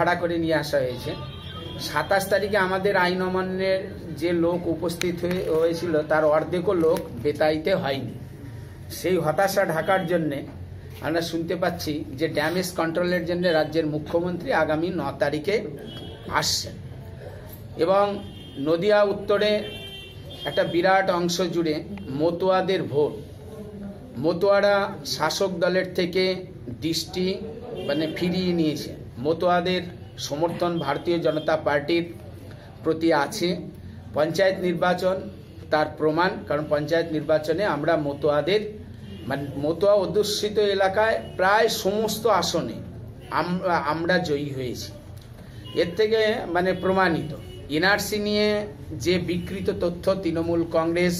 ভাড়া করে নিয়ে আসা হয়েছে। সাতাশ তারিখে আমাদের আইন অমান্যের যে লোক উপস্থিত হয়ে হয়েছিল, তার অর্ধেকও লোক বেতাইতে হয়নি। সেই হতাশা ঢাকার জন্যে আমরা শুনতে পাচ্ছি যে ড্যামেজ কন্ট্রোলের জন্য রাজ্যের মুখ্যমন্ত্রী আগামী ন তারিখে আসছেন। এবং নদিয়া উত্তরে একটা বিরাট অংশ জুড়ে মতুয়াদের ভোট। মতুয়ারা শাসক দলের থেকে দৃষ্টি মানে ফিরিয়ে নিয়েছে। মতুয়াদের সমর্থন ভারতীয় জনতা পার্টির প্রতি আছে। পঞ্চায়েত নির্বাচন তার প্রমাণ, কারণ পঞ্চায়েত নির্বাচনে আমরা মতোয়াদের মানে মতোয়া অধ্যুষিত এলাকায় প্রায় সমস্ত আসনে আমরা আমরা জয়ী হয়েছি। এর থেকে মানে প্রমাণিত। এনআরসি নিয়ে যে বিকৃত তথ্য তৃণমূল কংগ্রেস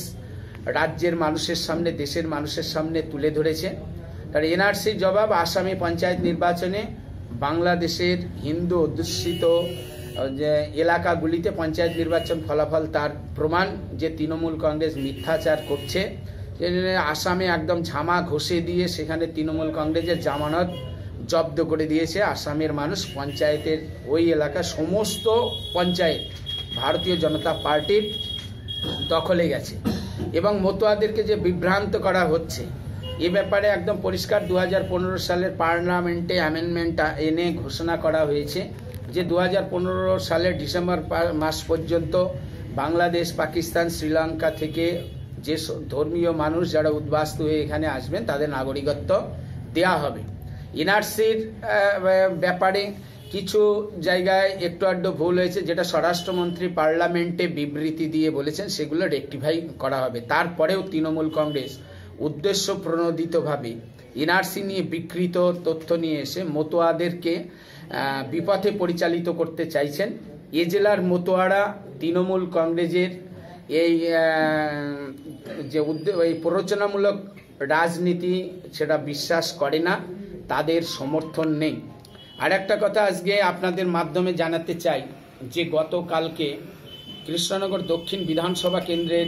রাজ্যের মানুষের সামনে, দেশের মানুষের সামনে তুলে ধরেছে কারণ এনআরসির জবাব আসামি পঞ্চায়েত নির্বাচনে বাংলাদেশের হিন্দু অধ্যুষিত যে এলাকাগুলিতে পঞ্চায়েত নির্বাচন ফলাফল তার প্রমাণ যে তৃণমূল কংগ্রেস মিথ্যাচার করছে। আসামে একদম ঝামা ঘষে দিয়ে সেখানে তৃণমূল কংগ্রেসের জামানত জব্দ করে দিয়েছে। আসামের মানুষ পঞ্চায়েতের ওই এলাকা সমস্ত পঞ্চায়েত, ভারতীয় জনতা পার্টির দখলে গেছে। এবং মতুয়াদেরকে যে বিভ্রান্ত করা হচ্ছে এ ব্যাপারে একদম পরিষ্কার দু হাজার পনেরো সালের পার্লামেন্টে অ্যামেন্ডমেন্ট এনে ঘোষণা করা হয়েছে যে দু হাজার পনেরো সালের ডিসেম্বর মাস পর্যন্ত বাংলাদেশ, পাকিস্তান, শ্রীলঙ্কা থেকে যে ধর্মীয় মানুষ যারা উদ্বাস্তু হয়ে এখানে আসবেন তাদের নাগরিকত্ব দেয়া হবে। এনআরসির ব্যাপারে কিছু জায়গায় একটু আধটু ভুল হয়েছে, যেটা স্বরাষ্ট্রমন্ত্রী পার্লামেন্টে বিবৃতি দিয়ে বলেছেন, সেগুলো রেকটিফাই করা হবে। তারপরেও তৃণমূল কংগ্রেস উদ্দেশ্য প্রণোদিতভাবে এনআরসি নিয়ে বিকৃত তথ্য নিয়ে এসে মতোয়াদেরকে বিপথে পরিচালিত করতে চাইছেন। এ জেলার মতোয়ারা, তৃণমূল কংগ্রেসের এই যে এই প্ররোচনামূলক রাজনীতি সেটা বিশ্বাস করে না, তাদের সমর্থন নেই। আর একটা কথা আজকে আপনাদের মাধ্যমে জানাতে চাই যে গতকালকে কৃষ্ণনগর দক্ষিণ বিধানসভা কেন্দ্রের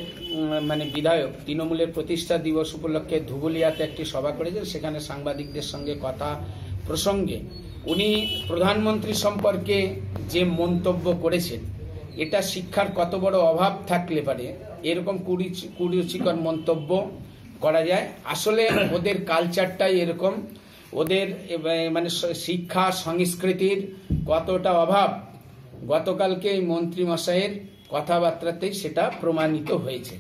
মানে বিধায়ক তৃণমূলের প্রতিষ্ঠা দিবস উপলক্ষে ধুবুলিয়াতে একটি সভা করেছেন। সেখানে সাংবাদিকদের সঙ্গে কথা প্রসঙ্গে উনি প্রধানমন্ত্রী সম্পর্কে যে মন্তব্য করেছেন, এটা শিক্ষার কত বড় অভাব থাকলে পারে, এরকম কুরুচি- কুরুচিকর মন্তব্য করা যায়। আসলে ওদের কালচারটাই এরকম, ওদের মানে শিক্ষা, সংস্কৃতির কতটা অভাব। গতকালকে মন্ত্রী মশাইয়ের কথাবার্তাতেই সেটা প্রমাণিত হয়েছে।